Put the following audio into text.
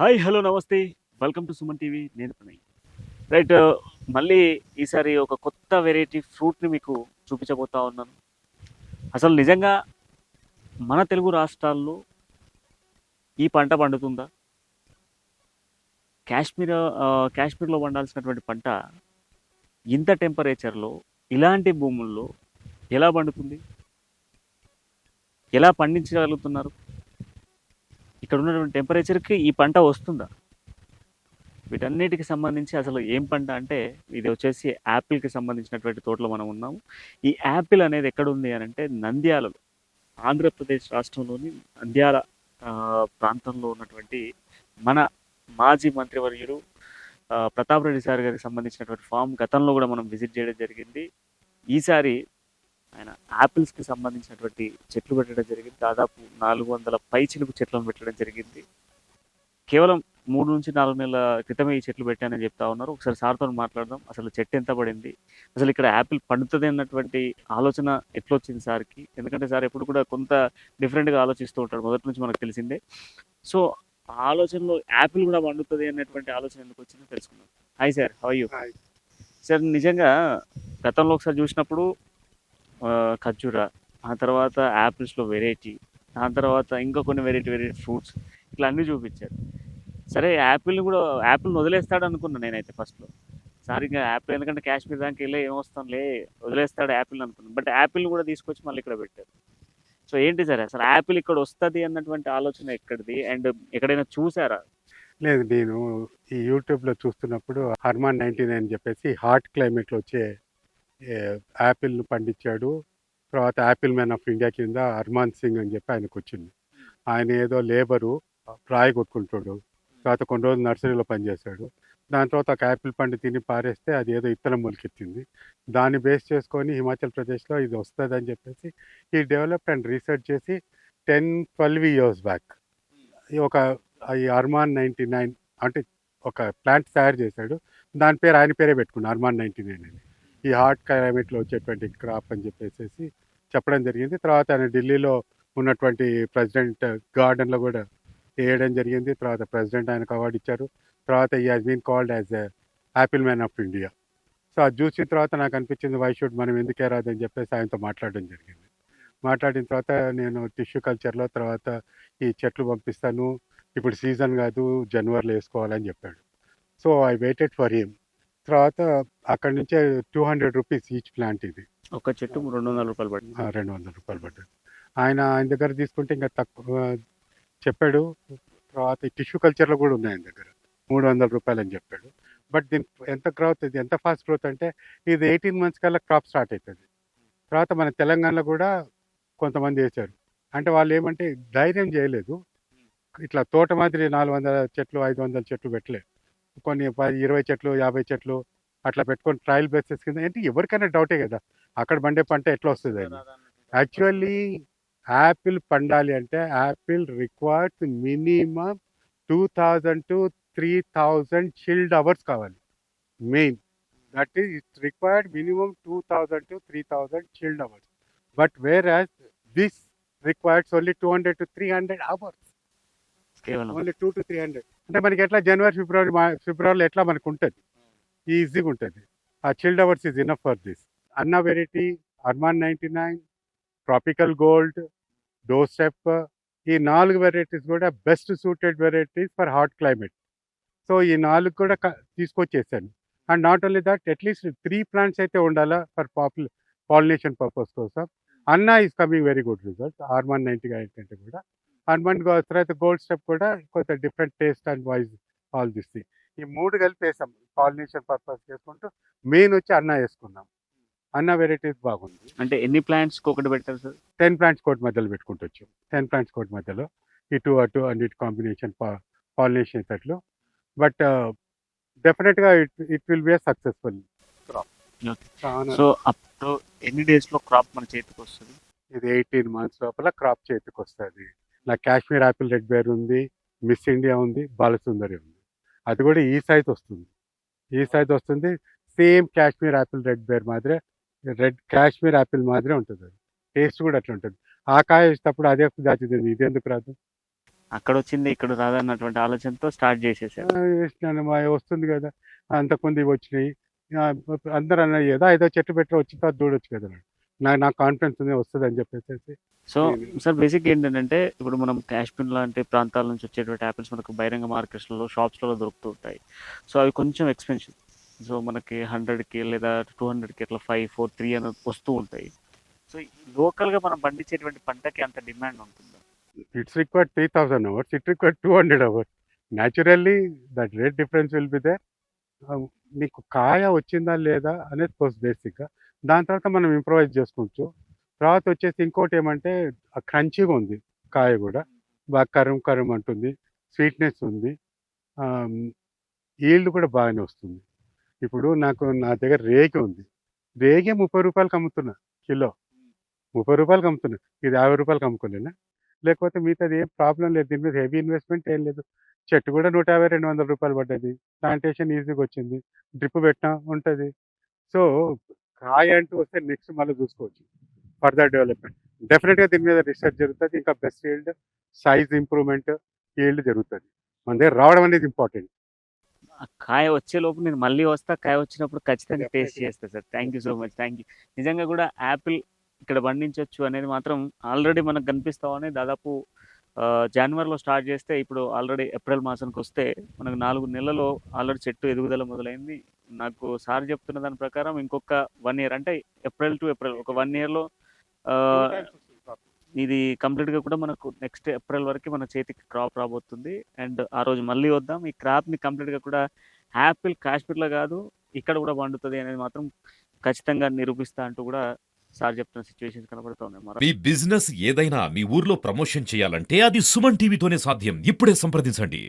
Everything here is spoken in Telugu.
హాయ్ హలో నమస్తే. వెల్కమ్ టు సుమన్ టీవీ నేను ప్రణయ్. రైట్ uh, మళ్ళీ ఈసారి ఒక కొత్త వెరైటీ ఫ్రూట్ని మీకు చూపించబోతా ఉన్నాను. అసలు నిజంగా మన తెలుగు రాష్ట్రాల్లో ఈ పంట పండుతుందా? కాశ్మీర్ కాశ్మీర్లో పండాల్సినటువంటి పంట ఇంత టెంపరేచర్లో ఇలాంటి భూముల్లో ఎలా పండుతుంది? ఎలా పండించగలుగుతున్నారు? ఇక్కడ ఉన్నటువంటి టెంపరేచర్కి ఈ పంట వస్తుందా? వీటన్నిటికి సంబంధించి అసలు ఏం పంట అంటే ఇది వచ్చేసి యాపిల్కి సంబంధించినటువంటి తోటలో మనం ఉన్నాము. ఈ యాపిల్ అనేది ఎక్కడ ఉంది అని అంటే నంద్యాలలో ఆంధ్రప్రదేశ్ రాష్ట్రంలోని నంద్యాల ప్రాంతంలో ఉన్నటువంటి మన మాజీ మంత్రివర్యులు ప్రతాప్ రెడ్డి సార్ గారికి సంబంధించినటువంటి ఫామ్ గతంలో కూడా మనం విజిట్ చేయడం జరిగింది. ఈసారి ఆయన యాపిల్స్కి సంబంధించినటువంటి చెట్లు పెట్టడం జరిగింది. దాదాపు నాలుగు వందల పై చిలుకు చెట్లను పెట్టడం జరిగింది. కేవలం మూడు నుంచి నాలుగు నెలల క్రితమే ఈ చెట్లు పెట్టానని చెప్తా ఉన్నారు. ఒకసారి సార్తో మాట్లాడదాం. అసలు చెట్టు ఎంత పడింది? అసలు ఇక్కడ యాపిల్ పండుతుంది అన్నటువంటి ఆలోచన ఎట్లా వచ్చింది సార్కి? ఎందుకంటే సార్ ఎప్పుడు కూడా కొంత డిఫరెంట్గా ఆలోచిస్తూ ఉంటాడు మొదటి నుంచి మనకు తెలిసిందే. సో ఆ ఆలోచనలో యాపిల్ కూడా పండుతుంది అనేటువంటి ఆలోచన ఎందుకు వచ్చిందో తెలుసుకుందాం. Hi sir. How you. Sir నిజంగా గతంలో ఒకసారి చూసినప్పుడు ఖర్జూర ఆ తర్వాత యాపిల్స్లో వెరైటీ దాని తర్వాత ఇంకా కొన్ని వెరైటీ వెరైటీ ఫ్రూట్స్ ఇట్లా అన్నీ చూపించారు. సరే యాపిల్ని కూడా యాపిల్ని వదిలేస్తాడు అనుకున్నాను నేనైతే ఫస్ట్లో సార్ ఇంకా యాపిల్ ఎందుకంటే కాశ్మీర్ దానికి వెళ్ళి ఏమొస్తాంలే వదిలేస్తాడు యాపిల్ అనుకున్నాను బట్ యాపిల్ని కూడా తీసుకొచ్చి మళ్ళీ ఇక్కడ పెట్టారు. సో ఏంటి సార్ అసలు యాపిల్ ఇక్కడ వస్తుంది అన్నటువంటి ఆలోచన ఎక్కడిది? అండ్ ఎక్కడైనా చూసారా? లేదు నేను ఈ యూట్యూబ్లో చూస్తున్నప్పుడు హర్మాన్ నైన్టీ నైన్ చెప్పేసి హాట్ క్లైమేట్లో వచ్చే యాపిల్ను పండించాడు. తర్వాత యాపిల్ మ్యాన్ ఆఫ్ ఇండియా కింద హర్మాన్ సింగ్ అని చెప్పి ఆయనకు వచ్చింది ఆయన ఏదో లేబరు రాయి కొట్టుకుంటాడు. తర్వాత కొన్ని రోజులు నర్సరీలో పనిచేశాడు. దాని తర్వాత ఒక యాపిల్ పండు తిని పారేస్తే అది ఏదో ఇత్తనం మొలికెత్తింది. దాన్ని బేస్ చేసుకొని హిమాచల్ ప్రదేశ్లో ఇది వస్తుంది అని చెప్పేసి ఈ డెవలప్ అండ్ రీసెర్చ్ చేసి టెన్ ట్వెల్వ్ ఇయర్స్ బ్యాక్ ఒక ఈ అర్మాన్ నైంటీ నైన్ అంటే ఒక ప్లాంట్ తయారు చేశాడు. దాని పేరు ఆయన పేరే పెట్టుకున్నాడు అర్మాన్ నైంటీ నైన్ అని. ఈ హాట్ క్లైమేట్లో వచ్చేటువంటి క్రాప్ అని చెప్పేసి చెప్పడం జరిగింది. తర్వాత ఆయన ఢిల్లీలో ఉన్నటువంటి ప్రెసిడెంట్ గార్డెన్లో కూడా వేయడం జరిగింది. తర్వాత ప్రెసిడెంట్ ఆయనకు అవార్డు ఇచ్చారు. తర్వాత ఈ has been called as apple man of India so అది చూసిన తర్వాత నాకు అనిపించింది వై షుడ్ మనం ఎందుకే రాదని చెప్పేసి ఆయనతో మాట్లాడడం జరిగింది. మాట్లాడిన తర్వాత నేను టిష్యూ కల్చర్లో తర్వాత ఈ చెట్లు పంపిస్తాను. ఇప్పుడు సీజన్ కాదు జనవరిలో వేసుకోవాలని చెప్పాడు. So I waited for him తర్వాత అక్కడి నుంచే two hundred rupees each plant ఇది. ఒక చెట్టు రెండు వందల రూపాయలు పడింది. ఆ, రెండు వందల రూపాయలు పడ్డది. ఆయన ఆయన దగ్గర తీసుకుంటే ఇంకా తక్కువ చెప్పాడు. తర్వాత టిష్యూ కల్చర్లో కూడా ఉంది ఆయన దగ్గర. మూడు వందల రూపాయలు అని చెప్పాడు. బట్ దీని ఎంత గ్రోత్ ఇది ఎంత ఫాస్ట్ గ్రోత్ అంటే ఇది ఎయిటీన్ మంత్స్ కల్లా క్రాప్ స్టార్ట్ అవుతుంది తర్వాత మన తెలంగాణలో కూడా కొంతమంది వేశారు. అంటే వాళ్ళు ఏమంటే ధైర్యం చేయలేదు. ఇట్లా తోట మాదిరి నాలుగు వందల చెట్లు ఐదు వందల చెట్లు పెట్టలేదు. కొన్ని పది ఇరవై చెట్లు యాభై చెట్లు అట్లా పెట్టుకొని ట్రయల్ బేసిస్ కింద అంటే ఎవరికైనా డౌటే కదా. అక్కడ పండే పంట ఎట్లా వస్తుంది అని. యాక్చువల్లీ యాపిల్ పండాలి అంటే apple requires minimum two thousand to three thousand chilled hours కావాలి. Main that is it required minimum two thousand to three thousand chilled hours but where as this requires only two hundred to three hundred hours only two to three hundred అంటే మనకి ఎట్లా జనవరి ఫిబ్రవరి ఫిబ్రవరిలో ఎట్లా మనకు ఉంటుంది? ఈజీగా ఉంటుంది. ఆ chilled hours is enough for this Anna variety Harman ninety nine tropical gold Dorset ఈ నాలుగు వెరైటీస్ కూడా best suited varieties for hot climate so ఈ నాలుగు కూడా తీసుకొచ్చేసాను. And not only that at least three plants అయితే ఉండాలా ఫర్ పాపులర్ పాలినేషన్ పర్పస్ కోసం. Anna is coming very good result Harman ninety కంటే కూడా. హనుమాన్ తర్వాత గోల్డ్ స్టెప్ కూడా కొంత different taste and wise all this thing. ఈ మూడు కలిపి వేసాం పాలినేషన్ పర్పస్ చేసుకుంటూ మెయిన్ వచ్చి అన్న వేసుకున్నాం. అన్న వెరైటీస్ బాగుంది. అంటే ఎన్ని ప్లాంట్స్ ఒకటి పెట్టారు సార్? టెన్ ప్లాంట్స్ కోట్ మధ్యలో పెట్టుకుంటూ వచ్చాం. టెన్ ప్లాంట్స్ కోట్ మధ్యలో ఇటు అటు అన్నిటి కాంబినేషన్ పాలినేషన్ ఇతట్లు బట్ డెఫినెట్గా it it will be successful Okay. So అప్పుడు ఎన్ని డేస్లో క్రాప్ మన చేతికి వస్తుంది ఇది ఎయిటీన్ మంత్స్ లోపల క్రాప్ చేతికి వస్తుంది నా కాశ్మీర్ యాపిల్ రెడ్ బేర్ ఉంది మిస్ ఇండియా ఉంది బాలసుందరి ఉంది. అది కూడా ఈ సైజ్ వస్తుంది. ఈ సైజ్ వస్తుంది సేమ్ కాశ్మీర్ యాపిల్ రెడ్ బేర్ మాదిరే రెడ్ కాశ్మీర్ యాపిల్ మాదిరే ఉంటుంది. అది టేస్ట్ కూడా అట్లా ఉంటుంది. ఆ కాయ వేసేటప్పుడు అదే జాతి ఇది ఎందుకు రాదు? అక్కడ వచ్చింది ఇక్కడ రాదన్నటువంటి ఆలోచనతో స్టార్ట్ మా వస్తుంది కదా అంతకుముందు ఇవి వచ్చినాయి. అందరూ అన్నారు ఏదో ఐదో చెట్టు పెట్టి వచ్చిన తర్వాత చూడొచ్చు కదా నాకు నాకు కాన్ఫిడెన్స్ ఉంది వస్తుంది అని చెప్పేసి సో సార్ బేసిక్ ఏంటంటే ఇప్పుడు మనం కాశ్మీర్ లాంటి ప్రాంతాల నుంచి వచ్చేటువంటి యాపిల్స్ మనకు బహిరంగ మార్కెట్స్లలో షాప్స్లలో దొరుకుతూ ఉంటాయి. సో అవి కొంచెం ఎక్స్పెన్సివ్ సో మనకి హండ్రెడ్కి లేదా టూ హండ్రెడ్కి ఇట్లా ఫైవ్ ఫోర్ త్రీ అని వస్తూ ఉంటాయి. సో లోకల్గా మనం పండించేటువంటి పంటకి అంత డిమాండ్ ఉంటుందా? It's required three thousand hours it required two hundred hours naturally that rate difference will be there నీకు కాయ వచ్చిందా లేదా అనేది ఫస్ట్ బేసిక్గా దాని తర్వాత మనం ఇంప్రూవైజ్ చేసుకోవచ్చు. తర్వాత వచ్చేసి ఇంకోటి ఏమంటే క్రంచీగా ఉంది కాయ కూడా. బాగా కరుం కరుం అంటుంది స్వీట్నెస్ ఉంది. ఈల్డ్ కూడా బాగానే వస్తుంది. ఇప్పుడు నాకు నా దగ్గర రేగి ఉంది. రేగే ముప్పై రూపాయలకి అమ్ముతున్నా కిలో. ముప్పై రూపాయలకి అమ్ముతున్నా. ఇది యాభై రూపాయలకి అమ్ముకోలేనా? లేకపోతే మిగతాది ఏం ప్రాబ్లం లేదు. దీని మీద హెవీ ఇన్వెస్ట్మెంట్ ఏం లేదు. చెట్టు కూడా నూట యాభై రెండు వందల రూపాయలు పడ్డది. ప్లాంటేషన్ ఈజీగా వచ్చింది. డ్రిప్ పెట్టినా ఉంటుంది. సో కాయ అంటూ వస్తే నెక్స్ట్ మళ్ళీ చూసుకోవచ్చు. ఫర్దర్ డెవలప్మెంట్ డెఫినెట్గా దీని మీద రీసెర్చ్ జరుగుతుంది. ఇంకా best yield size improvement yield జరుగుతుంది. మన దగ్గర రావడం అనేది ఇంపార్టెంట్ కాయ వచ్చే లోపు నేను మళ్ళీ వస్తా. కాయ వచ్చినప్పుడు ఖచ్చితంగా టేస్ట్. చేస్తా sir thank you so much thank you నిజంగా కూడా యాపిల్ ఇక్కడ పండించవచ్చు అనేది మాత్రం ఆల్రెడీ మనకు కనిపిస్తామని దాదాపు జనవరిలో స్టార్ట్ చేస్తే ఇప్పుడు ఆల్రెడీ ఏప్రిల్ మాసానికి వస్తే మనకు నాలుగు నెలల్లో ఆల్రెడీ చెట్టు ఎదుగుదల మొదలైంది. నాకు సార్ చెప్తున్న దాని ప్రకారం ఇంకొక వన్ ఇయర్ అంటే ఏప్రిల్ టు ఏప్రిల్ ఒక వన్ ఇయర్లో ఇది కంప్లీట్గా కూడా మనకు నెక్స్ట్ ఏప్రిల్ వరకు మన చేతికి క్రాప్ రాబోతుంది. అండ్ ఆ రోజు మళ్ళీ వద్దాం. ఈ క్రాప్ని కంప్లీట్గా కూడా యాపిల్ కాశ్మీర్లో కాదు ఇక్కడ కూడా పండుతుంది అనేది మాత్రం ఖచ్చితంగా నిరూపిస్తా అంటూ కూడా సార్ చెప్తున్న సిచ్యువేషన్స్ కనబడుతుంది. మరి మీ బిజినెస్ ఏదైనా మీ ఊర్లో ప్రమోషన్ చేయాలంటే అది సుమన్ టీవీతోనే సాధ్యం. ఇప్పుడే సంప్రదించండి.